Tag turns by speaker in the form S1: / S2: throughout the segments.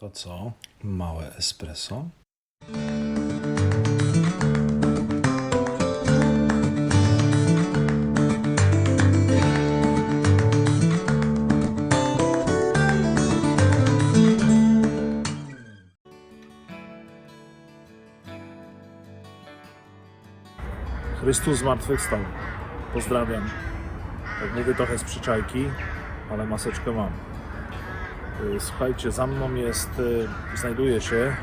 S1: To co? Małe espresso.
S2: Chrystus zmartwychwstał. Pozdrawiam. Tak mówię trochę z przyczajki, ale maseczkę mam. Y, Słuchajcie, za mną jest, y, znajduje się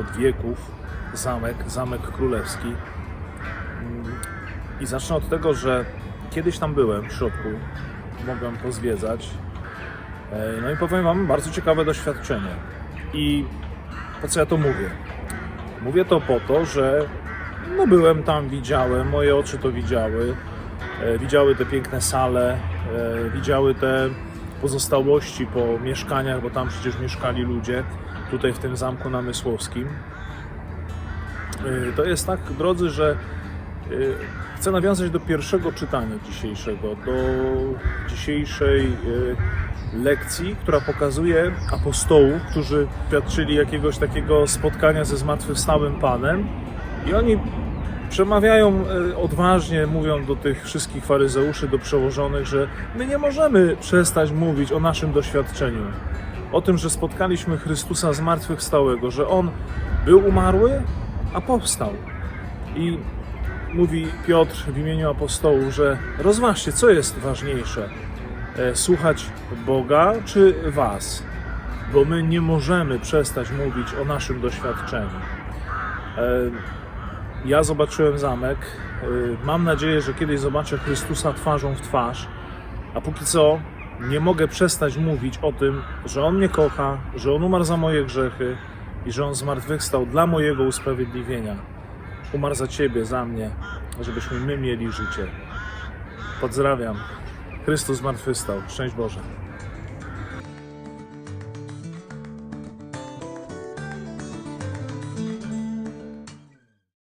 S2: od wieków zamek, zamek królewski. Mm, I zacznę od tego, że kiedyś tam byłem w środku, mogłem to zwiedzać. E, No i powiem Wam, bardzo ciekawe doświadczenie. I po co ja to mówię? Mówię to po to, że no byłem tam, widziałem, moje oczy to widziały. E, widziały te piękne sale, e, widziały te pozostałości po mieszkaniach, bo tam przecież mieszkali ludzie, tutaj w tym zamku namysłowskim. E, to jest tak, drodzy, że e, chcę nawiązać do pierwszego czytania dzisiejszego, do dzisiejszej e, lekcji, która pokazuje apostołów, którzy świadczyli jakiegoś takiego spotkania ze zmartwychwstałym Panem i oni przemawiają e, odważnie, mówią do tych wszystkich faryzeuszy, do przełożonych, że my nie możemy przestać mówić o naszym doświadczeniu. O tym, że spotkaliśmy Chrystusa zmartwychwstałego, że On był umarły, a powstał. I mówi Piotr w imieniu apostołów, że rozważcie, co jest ważniejsze, e, słuchać Boga czy Was, bo my nie możemy przestać mówić o naszym doświadczeniu. Ja zobaczyłem zamek. y, Mam nadzieję, że kiedyś zobaczę Chrystusa twarzą w twarz. A póki co nie mogę przestać mówić o tym, że On mnie kocha, że On umarł za moje grzechy i że On zmartwychwstał dla mojego usprawiedliwienia. Umarł za Ciebie, za mnie, żebyśmy my mieli życie. Pozdrawiam. Chrystus zmartwychwstał. Szczęść Boże.